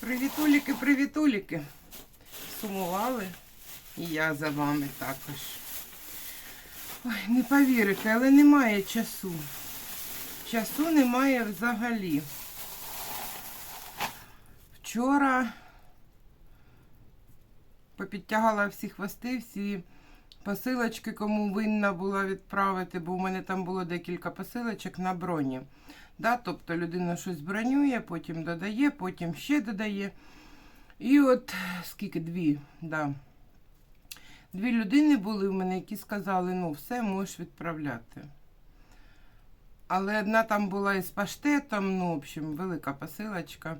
Привітуліки, привітуліки. Сумували. І я за вами також. Ой, не повірите, але немає часу. Часу немає взагалі. Вчора попідтягала всі хвости, всі посилочки, кому винна була відправити, бо у мене там було декілька посилочок на броні. Да, тобто людина щось бронює, потім додає, потім ще додає. І от скільки дві, да. Дві людини були в мене, які сказали, ну, все можеш відправляти. Але одна там була із паштетом, ну, в общем, велика посилочка.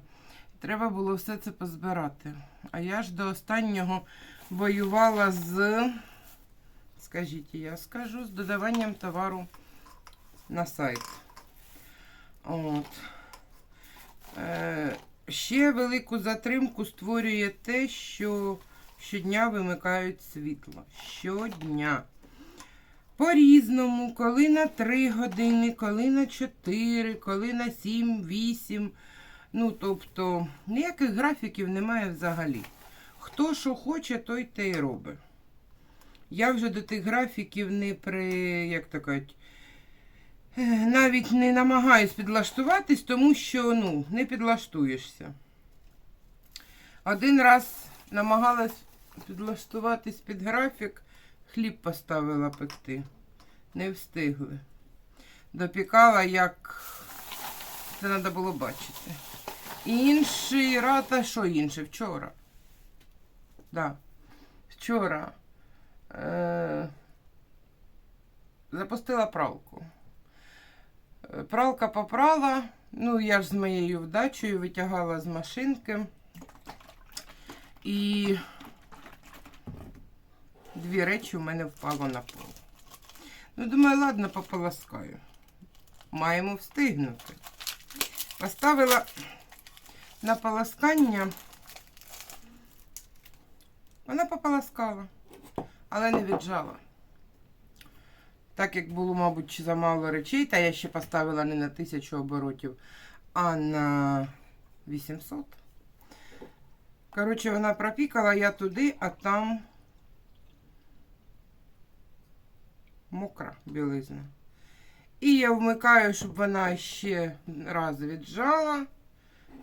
Треба було все це позбирати. А я ж до останнього воювала з, скажіть, я скажу, з додаванням товару на сайт. От. Е, ще велику затримку створює те, що щодня вимикають світло. Щодня. По-різному, коли на 3 години, коли на 4, коли на 7, 8. Ну, тобто, ніяких графіків немає взагалі. Хто що хоче, той те й робить. Я вже до тих графіків не при, як то кажуть, навіть не намагаюсь підлаштуватись, тому що ну, не підлаштуєшся. Один раз намагалась підлаштуватись під графік, хліб поставила пекти. Не встигли. Допікала, як це треба було бачити. Інший раз, а що інше? Вчора. Да. Вчора. Е- запустила пралку. Пралка попрала. Ну, я ж з моєю вдачею витягала з машинки. І дві речі у мене впало на пол. Ну, думаю, ладно, пополоскаю. Маємо встигнути. Поставила на полоскання. Вона пополоскала, але не віджала. Так як було, мабуть, замало речей, та я ще поставила не на 1000 оборотів, а на 800. Коротше, вона пропікала, я туди, а там мокра білизна. І я вмикаю, щоб вона ще раз віджала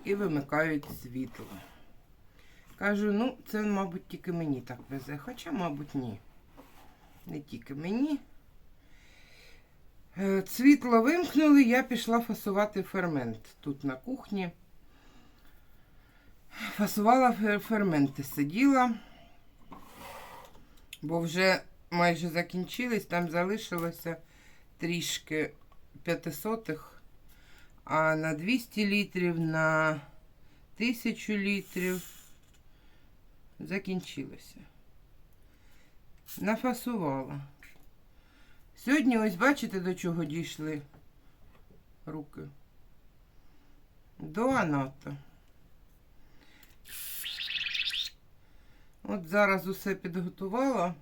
і вимикають світло. Кажу, ну, це, мабуть, тільки мені так везе. Хоча, мабуть, ні. Не тільки мені. Е, Світло вимкнули, я пішла фасувати фермент тут на кухні. Фасувала ферменти, сиділа, бо вже майже закінчились, там залишилося трішки п'ятисотих, а на 200 літрів, на 1000 літрів закінчилося. Нафасувала. Сьогодні ось бачите, до чого дійшли руки. До аната. От зараз усе підготувала.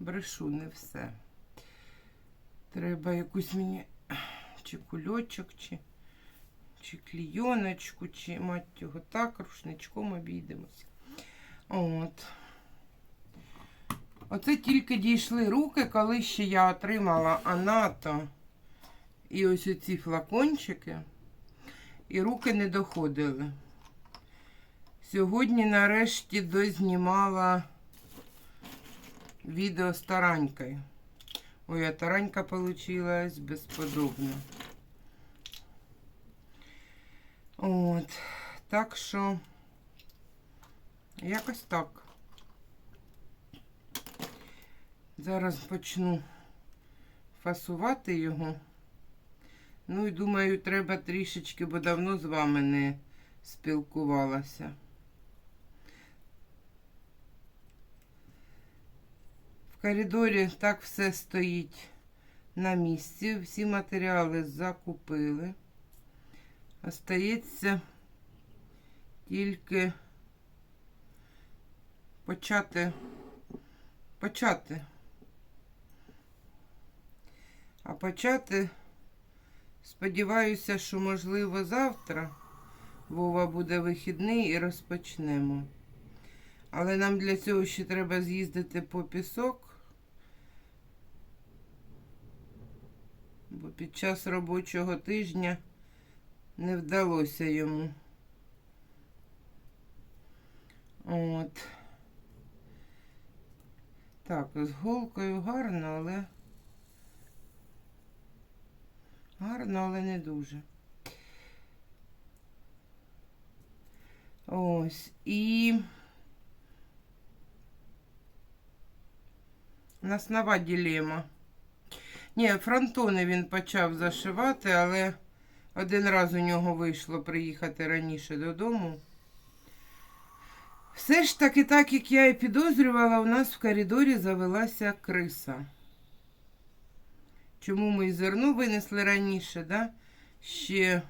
Брешу не все. Треба якусь мені чи кульочок, чи, чи клійоночку, чи мать його так, рушничком обійдемося. От. Оце тільки дійшли руки, коли ще я отримала анато і ось оці флакончики, і руки не доходили. Сьогодні нарешті дознімала відео з таранькою. Ой, а таранька получилась безподобна. От, так що, якось так. Зараз почну фасувати його. Ну і думаю, треба трішечки, бо давно з вами не спілкувалася. В коридорі так все стоїть на місці. Всі матеріали закупили. Остається тільки почати почати. А почати, сподіваюся, що можливо завтра, Вова буде вихідний і розпочнемо. Але нам для цього ще треба з'їздити по пісок. Бо під час робочого тижня не вдалося йому. От. Так, з голкою гарно, але. Гарно, але не дуже. Ось. І у нас нова ділема. Ні, фронтони він почав зашивати, але один раз у нього вийшло приїхати раніше додому. Все ж таки, так як я і підозрювала, у нас в коридорі завелася криса. Чому ми і зерно винесли раніше, да? Ще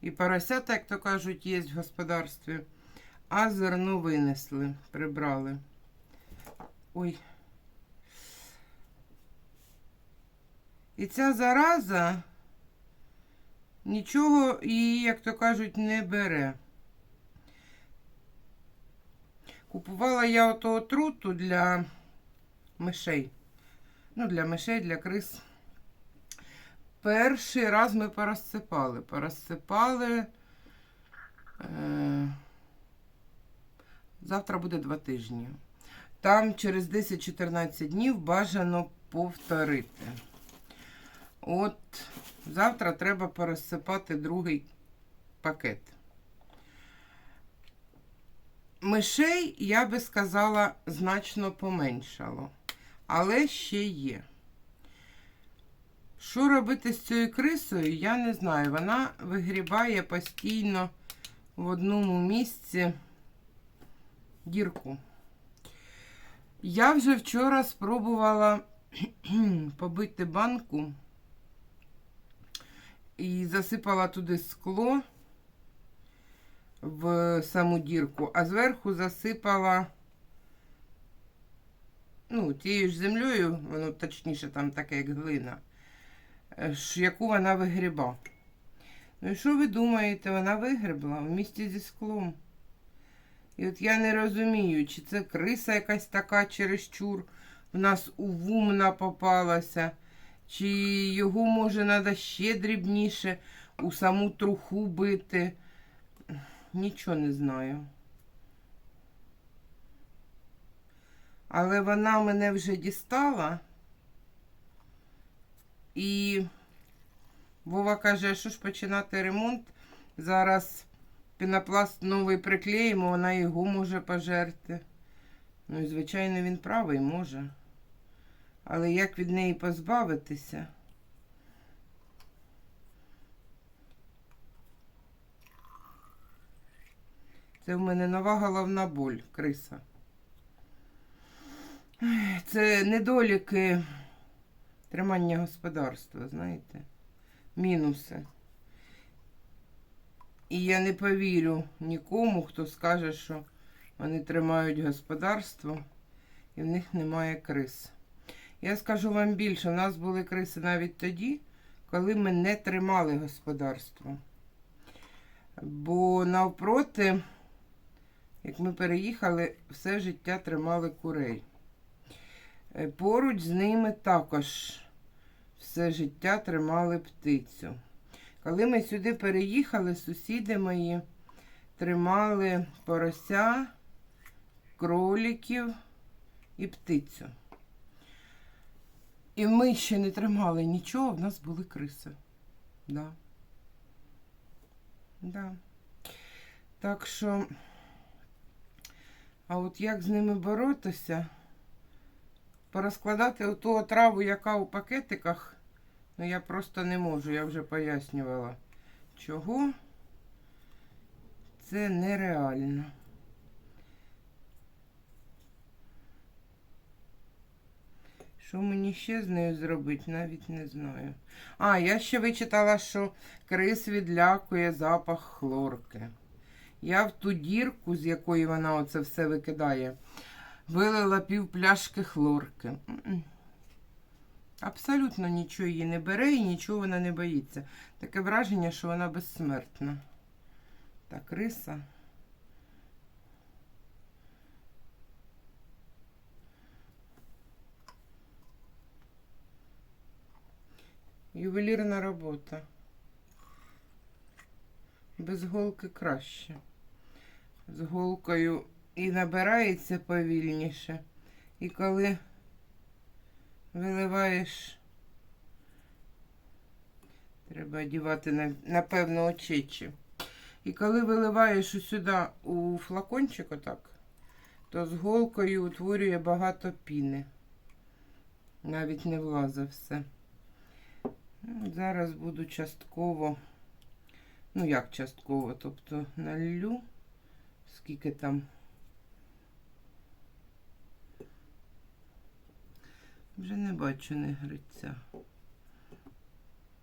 і поросята, як то кажуть, є в господарстві. А зерно винесли, прибрали. Ой. І ця зараза нічого її, як то кажуть, не бере. Купувала я ото отруту для мишей. Ну, для мишей, для крис. Перший раз ми порозсипали. Порозсипали. Е... Завтра буде два тижні. Там через 10-14 днів бажано повторити. От завтра треба порозсипати другий пакет. Мишей, я би сказала, значно поменшало. Але ще є. Що робити з цією крисою, я не знаю. Вона вигрібає постійно в одному місці дірку. Я вже вчора спробувала побити банку і засипала туди скло в саму дірку, а зверху засипала ну, тією ж землею, воно точніше там таке, як глина, яку вона вигріба. Ну і що ви думаєте, вона вигребла в місті зі склом? І от я не розумію, чи це криса якась така чересчур в нас увумна попалася, чи його, може, треба ще дрібніше у саму труху бити. Нічого не знаю. Але вона мене вже дістала. І Вова каже, що ж починати ремонт? Зараз пінопласт новий приклеїмо, вона його може пожерти. Ну і, звичайно, він правий може. Але як від неї позбавитися? Це в мене нова головна боль, криса. Це недоліки тримання господарства, знаєте, мінуси. І я не повірю нікому, хто скаже, що вони тримають господарство і в них немає крис. Я скажу вам більше, у нас були криси навіть тоді, коли ми не тримали господарство. Бо навпроти, як ми переїхали, все життя тримали курей. Е, Поруч з ними також все життя тримали птицю. Коли ми сюди переїхали, сусіди мої тримали порося, кроліків і птицю. І ми ще не тримали нічого, в нас були криси. Да. Да. Так що, а от як з ними боротися? Порозкладати оту траву, яка у пакетиках, ну я просто не можу, я вже пояснювала, чого. Це нереально. Що мені ще з нею зробити, навіть не знаю. А, я ще вичитала, що крис відлякує запах хлорки. Я в ту дірку, з якої вона оце все викидає, вилила пів пляшки хлорки. Абсолютно нічого її не бере і нічого вона не боїться. Таке враження, що вона безсмертна. Так, риса. Ювелірна робота. Без голки краще. З голкою і набирається повільніше. І коли виливаєш, треба одягати на, напевно очечі. І коли виливаєш сюди у флакончик отак, то з голкою утворює багато піни. Навіть не влазить все. Ну, Зараз буду частково, ну як частково, тобто налью, скільки там. Вже не бачу не гриця.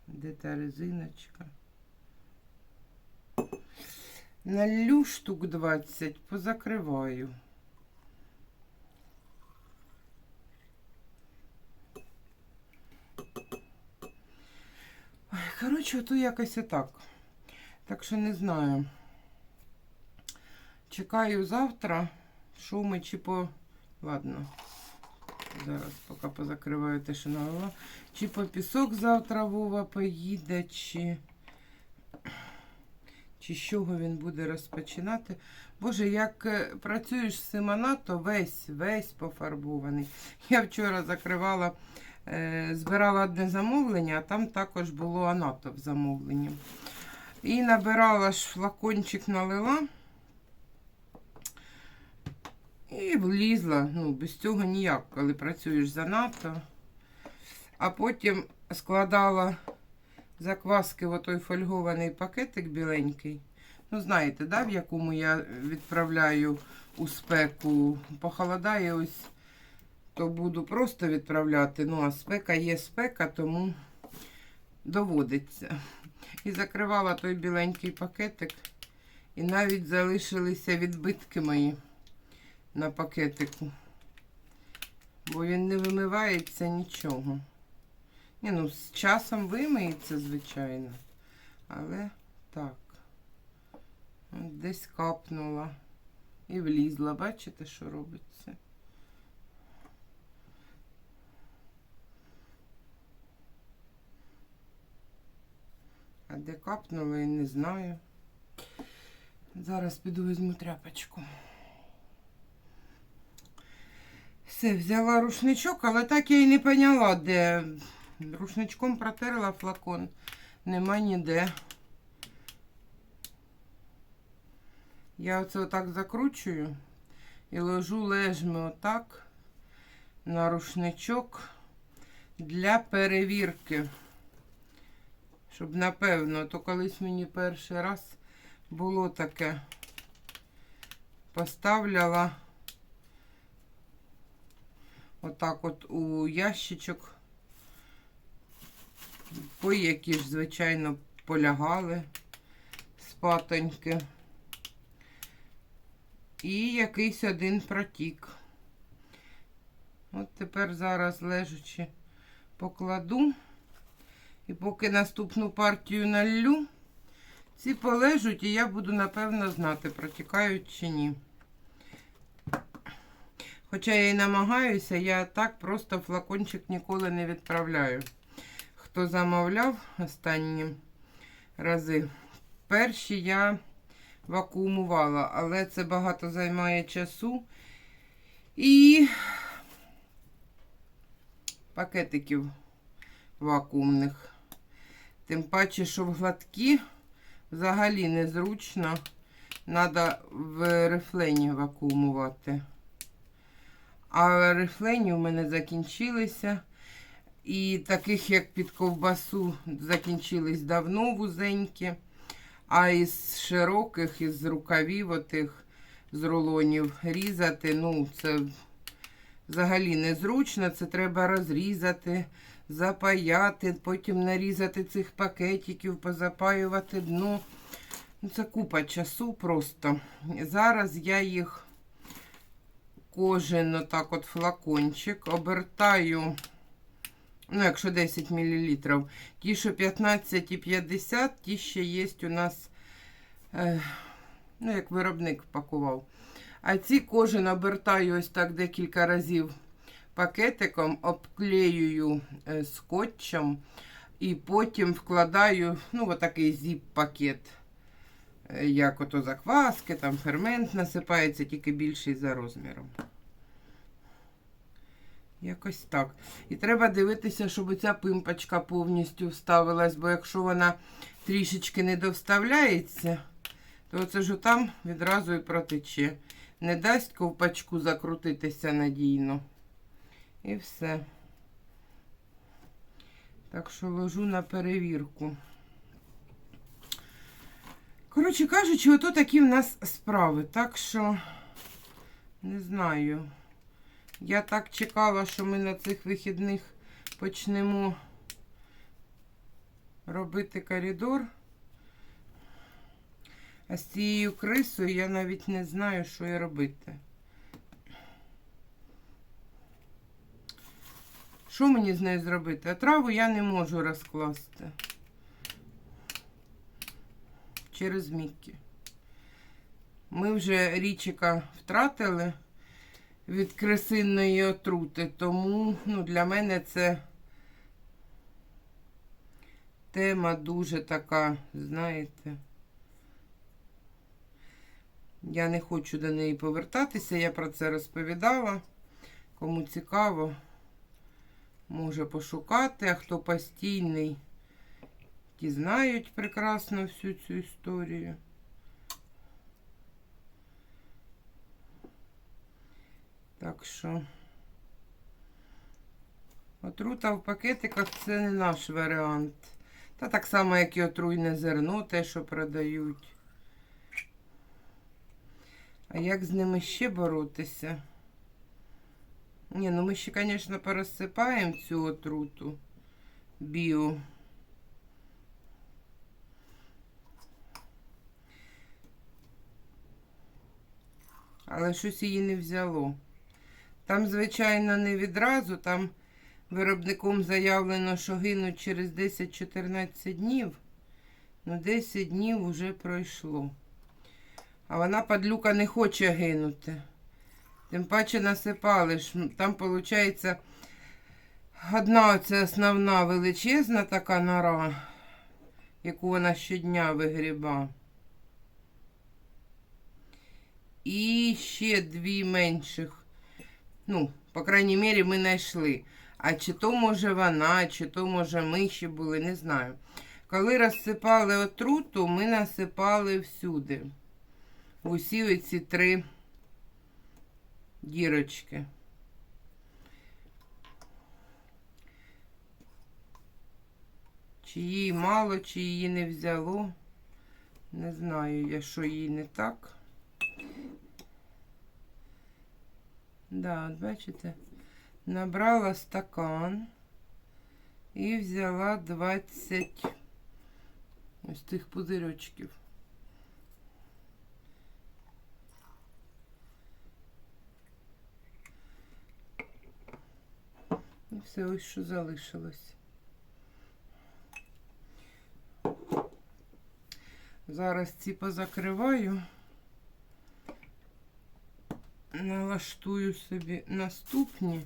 Де та резиночка? Налью штук 20, позакриваю. Коротше, ото якось і так. Так що не знаю. Чекаю завтра, що ми чи по. Ладно. Зараз поки позакриваю те, що налила. Чи по пісок завтра Вова поїде, чи. Чи з чого він буде розпочинати. Боже, як е, працюєш з Симона, то весь, весь пофарбований. Я вчора закривала, е, збирала одне замовлення, а там також було анато в замовленні. І набирала ж флакончик налила. І влізла. Ну, без цього ніяк, коли працюєш занадто. А потім складала закваски в той фольгований пакетик біленький. Ну, знаєте, да, в якому я відправляю у спеку. Похолодає ось, то буду просто відправляти. Ну, а спека є спека, тому доводиться. І закривала той біленький пакетик. І навіть залишилися відбитки мої на пакетику. Бо він не вимивається нічого. Ні, ну з часом вимиється, звичайно. Але так. Десь капнула і влізла. Бачите, що робиться? А де капнула, я не знаю. Зараз піду візьму тряпочку. Все, взяла рушничок, але так я і не поняла, де. Рушничком протерла флакон. Нема ніде. Я оце отак закручую і ложу лежми отак на рушничок для перевірки. Щоб напевно, то колись мені перший раз було таке. Поставляла отак от у ящичок. По які ж, звичайно, полягали спатоньки. І якийсь один протік. От тепер зараз лежачи покладу. І поки наступну партію наллю, ці полежуть, і я буду, напевно, знати, протікають чи ні. Хоча я і намагаюся, я так просто флакончик ніколи не відправляю. Хто замовляв останні рази, перші я вакуумувала, але це багато займає часу. І пакетиків вакуумних. Тим паче, що в гладкі взагалі незручно. Треба в рифлені вакуумувати. А рифлені у мене закінчилися. І таких, як під ковбасу, закінчились давно вузенькі. А із широких, із рукавів, отих з рулонів різати, ну, це взагалі незручно. Це треба розрізати, запаяти, потім нарізати цих пакетиків, позапаювати дно. Ну, Це купа часу просто. Зараз я їх кожен отак от флакончик обертаю. Ну, якщо 10 мл. Ті, що 15 і 50, ті ще є у нас е, Ну, як виробник пакував. А ці кожен обертаю ось так декілька разів пакетиком, обклеюю е, скотчем і потім вкладаю ну, в такий зіп-пакет. Е, Як ото закваски, там фермент насипається, тільки більший за розміром. Якось так. І треба дивитися, щоб ця пимпочка повністю вставилась, бо якщо вона трішечки не довставляється, то це ж там відразу і протече. Не дасть ковпачку закрутитися надійно. І все. Так що ложу на перевірку. Коротше кажучи, ото такі в нас справи. Так що не знаю. Я так чекала, що ми на цих вихідних почнемо робити коридор. А з цією крисою я навіть не знаю, що і робити. Що мені з нею зробити? А траву я не можу розкласти через Міккі. Ми вже річика втратили від крисинної отрути, тому ну, для мене це тема дуже така, знаєте. Я не хочу до неї повертатися, я про це розповідала. Кому цікаво, може пошукати, а хто постійний, ті знають прекрасно всю цю історію. Так що отрута в пакетиках це не наш варіант. Та так само, як і отруйне зерно, те, що продають. А як з ними ще боротися? Ні, ну ми ще, звісно, порозсипаємо цю отруту біо. Але щось її не взяло. Там, звичайно, не відразу, там виробником заявлено, що гинуть через 10-14 днів. Ну, 10 днів вже пройшло. А вона, падлюка, не хоче гинути. Тим паче насипали. Там, виходить, одна оця основна величезна така нора, яку вона щодня вигріба. І ще дві менших. Ну, по крайній мірі, ми знайшли. А чи то може вона, чи то може ми ще були, не знаю. Коли розсипали отруту, ми насипали всюди. Усі оці три дірочки. Чи її мало, чи її не взяло. Не знаю я, що їй не так. Да, от бачите, набрала стакан і взяла 20 ось тих пузирьочків. І все ось що залишилось. Зараз ці позакриваю. Налаштую собі наступні.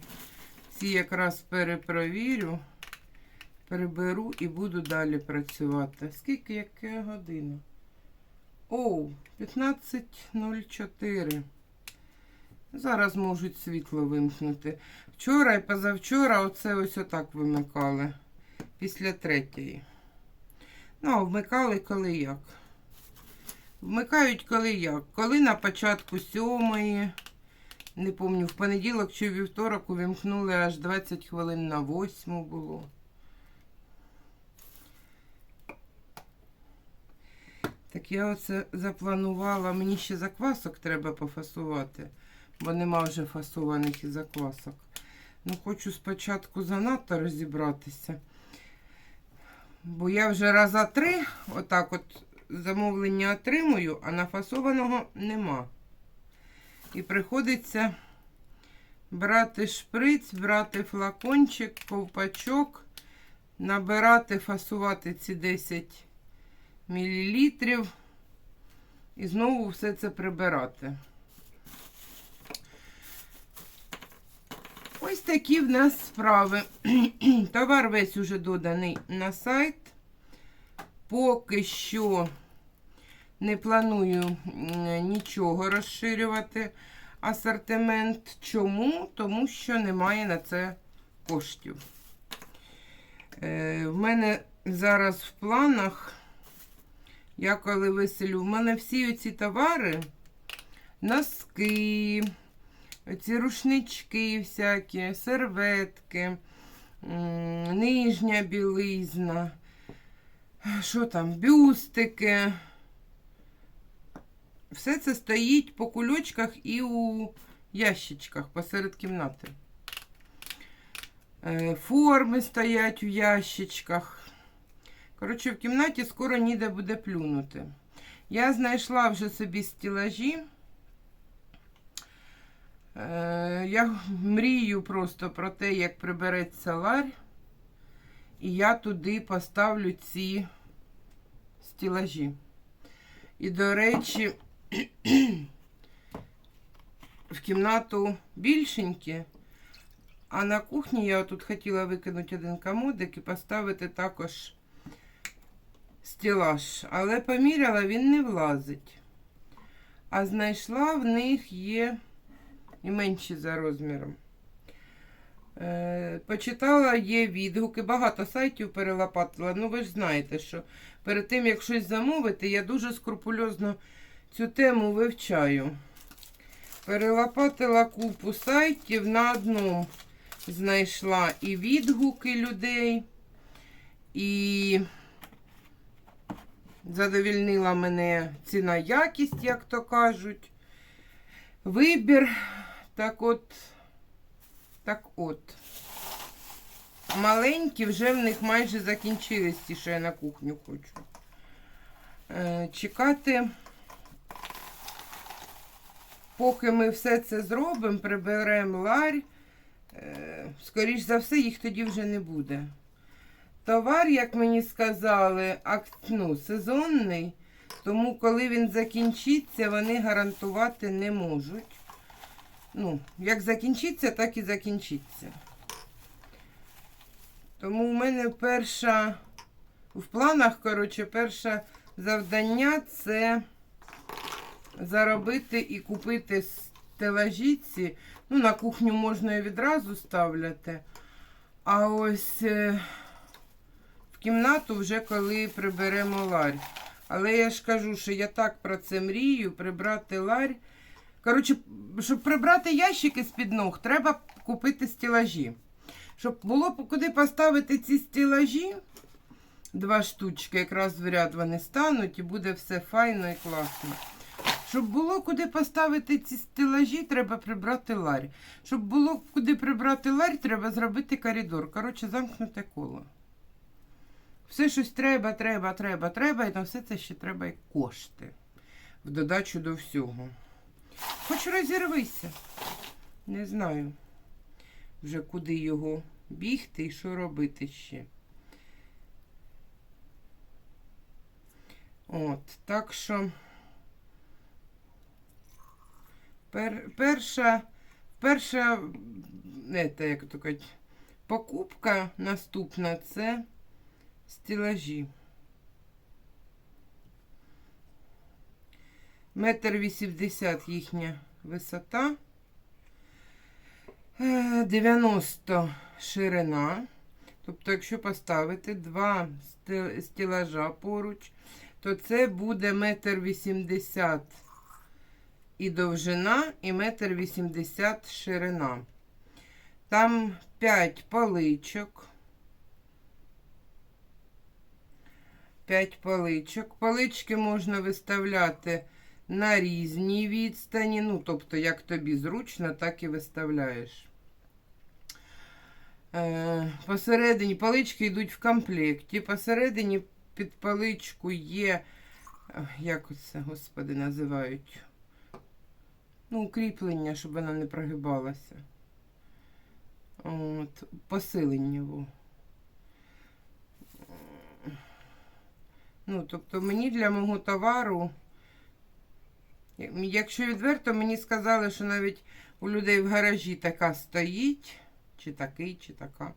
Ці якраз перепровірю, переберу і буду далі працювати. Скільки, яка година? Оу, 15.04. Зараз можуть світло вимкнути. Вчора і позавчора оце ось отак вимикали. Після третьої. Ну, а вмикали коли як. Вмикають коли як. Коли на початку сьомої. Не пам'ятаю, в понеділок чи вівторок увімкнули аж 20 хвилин на восьму було. Так я оце запланувала. Мені ще заквасок треба пофасувати, бо нема вже фасованих і заквасок. Ну, хочу спочатку занадто розібратися. Бо я вже раза три, отак от замовлення отримую, а нафасованого нема. І приходиться брати шприц, брати флакончик, ковпачок, набирати, фасувати ці 10 мл. і знову все це прибирати. Ось такі в нас справи. Товар весь уже доданий на сайт. Поки що не планую нічого розширювати асортимент. Чому? Тому що немає на це коштів. Е, в мене зараз в планах, я коли виселю, в мене всі оці товари, носки, ці рушнички всякі, серветки, нижня білизна, що там, бюстики. Все це стоїть по кульочках і у ящичках посеред кімнати. Е, Форми стоять у ящичках. Коротше, в кімнаті скоро ніде буде плюнути. Я знайшла вже собі стілажі. Е, Я мрію просто про те, як прибереться ларь. І я туди поставлю ці стілажі. І, до речі, в кімнату більшенькі. А на кухні я тут хотіла викинути один комодик і поставити також стелаж. Але поміряла, він не влазить. А знайшла в них є і менші за розміром. Е, почитала, є відгуки, багато сайтів перелопатила. Ну, ви ж знаєте, що перед тим, як щось замовити, я дуже скрупульозно цю тему вивчаю. Перелопатила купу сайтів на одному знайшла і відгуки людей, і задовільнила мене ціна якість, як то кажуть. Вибір. Так от, так от. Маленькі вже в них майже закінчились ті, що я на кухню хочу. Е, чекати. Поки ми все це зробимо, приберемо ларь, е, скоріш за все, їх тоді вже не буде. Товар, як мені сказали, ну, сезонний, тому коли він закінчиться, вони гарантувати не можуть. Ну, як закінчиться, так і закінчиться. Тому в мене перша, в планах, коротше, перше завдання це заробити і купити стелажіці. Ну, на кухню можна і відразу ставляти. А ось е, в кімнату вже коли приберемо ларь. Але я ж кажу, що я так про це мрію, прибрати ларь. Коротше, щоб прибрати ящики з-під ног, треба купити стелажі. Щоб було куди поставити ці стелажі, два штучки, якраз в ряд вони стануть, і буде все файно і класно. Щоб було куди поставити ці стелажі, треба прибрати ларь. Щоб було куди прибрати ларь, треба зробити коридор. Коротше, замкнуте коло. Все щось треба, треба, треба, треба, і на все це ще треба і кошти. В додачу до всього. Хоч розірвися. Не знаю вже куди його бігти і що робити ще. От, так що пер, перша, перша, те, як то кажуть, покупка наступна це стелажі. Метр вісімдесят їхня висота. Е, 90 ширина. Тобто, якщо поставити два стелажа поруч, то це буде метр вісімдесят і довжина, і метр вісімдесят ширина. Там 5 паличок. 5 паличок. Палички можна виставляти на різній відстані. Ну, тобто, як тобі зручно, так і виставляєш. Е, посередині палички йдуть в комплекті. Посередині під паличку є, е, як це, господи, називають? Ну, укріплення, щоб вона не прогибалася. От, посилення. Во. Ну, тобто мені для мого товару Якщо відверто, мені сказали, що навіть у людей в гаражі така стоїть, чи такий, чи така.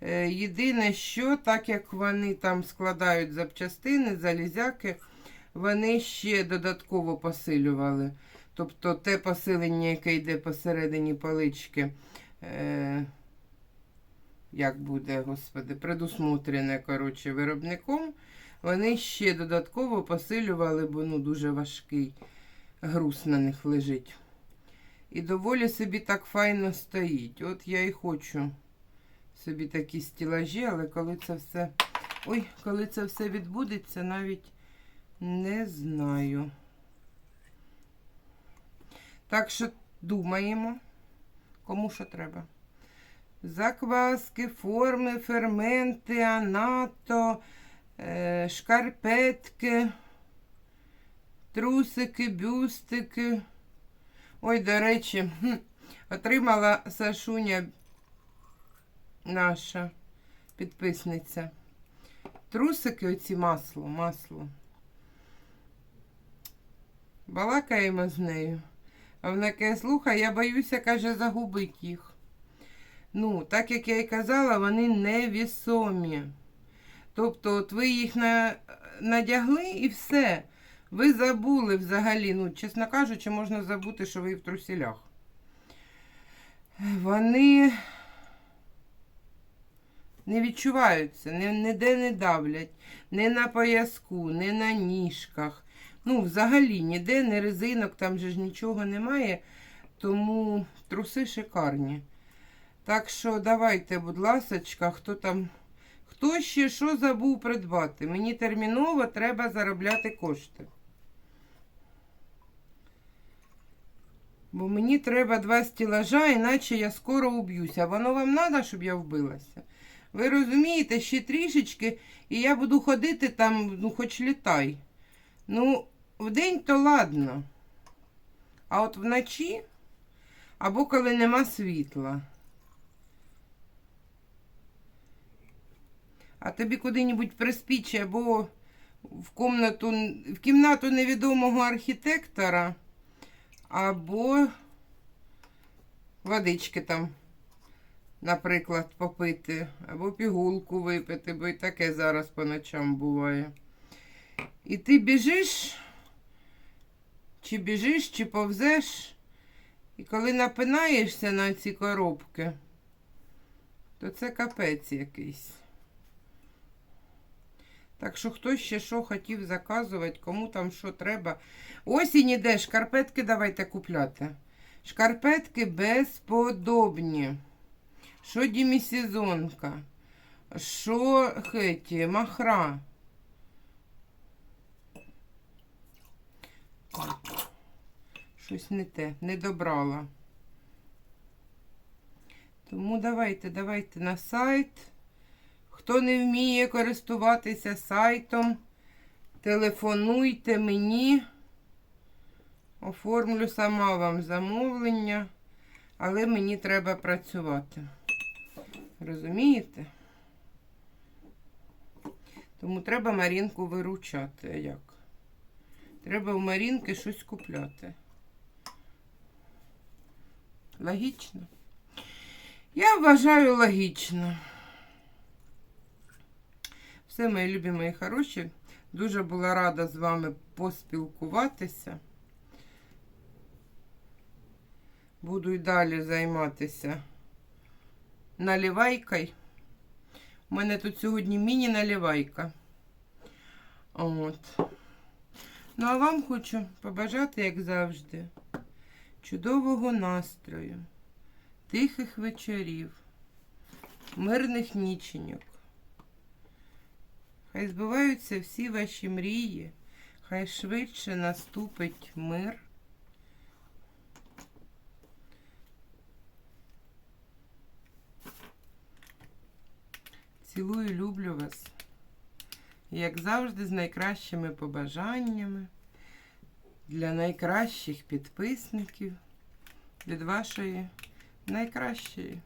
Е, Єдине, що так як вони там складають запчастини, залізяки, вони ще додатково посилювали. Тобто те посилення, яке йде посередині полички, е, як буде, господи, предусмотрене, коротше, виробником, вони ще додатково посилювали, бо ну, дуже важкий груз на них лежить. І доволі собі так файно стоїть. От я і хочу собі такі стілажі, але коли це все. Ой, коли це все відбудеться, навіть не знаю. Так що думаємо, кому що треба. Закваски, форми, ферменти, анато, е, шкарпетки, трусики, бюстики. Ой, до речі, отримала Сашуня наша підписниця. Трусики оці масло, масло. Балакаємо з нею. Вона каже, слухай, я боюся, каже, загубити їх. Ну, так як я й казала, вони невісомі. Тобто, от ви їх на... надягли і все. Ви забули взагалі, ну, чесно кажучи, можна забути, що ви в труселях. Вони не відчуваються, ніде не давлять, не на пояску, не на ніжках. Ну, взагалі, ніде не резинок, там же ж нічого немає, тому труси шикарні. Так що давайте, будь ласочка, хто там, хто ще що забув придбати? Мені терміново треба заробляти кошти. Бо мені треба два стілажа, іначе я скоро уб'юся. Воно вам треба, щоб я вбилася? Ви розумієте, ще трішечки, і я буду ходити там, ну, хоч літай. Ну, вдень то ладно. А от вночі, або коли нема світла. А тобі куди-небудь приспіче або в комнату, в кімнату невідомого архітектора, або водички там, наприклад, попити, або пігулку випити, бо і таке зараз по ночам буває. І ти біжиш, чи біжиш, чи повзеш, і коли напинаєшся на ці коробки, то це капець якийсь. Так що хто ще що хотів заказувати, кому там що треба. Осінь іде, шкарпетки давайте купляти. Шкарпетки безподобні. Що демісезонка, що хеті, махра. Щось не те, не добрала. Тому давайте, давайте на сайт. Хто не вміє користуватися сайтом, телефонуйте мені. Оформлю сама вам замовлення, але мені треба працювати. Розумієте? Тому треба Марінку виручати. Як? Треба в Марінки щось купляти. Логічно? Я вважаю логічно. Все, мої любі, мої хороші. Дуже була рада з вами поспілкуватися. Буду й далі займатися наливайкою. У мене тут сьогодні міні-наливайка. От. Ну, а вам хочу побажати, як завжди, чудового настрою, тихих вечорів, мирних ніченьок. Хай збуваються всі ваші мрії, хай швидше наступить мир. Цілую, люблю вас. Як завжди, з найкращими побажаннями для найкращих підписників від вашої найкращої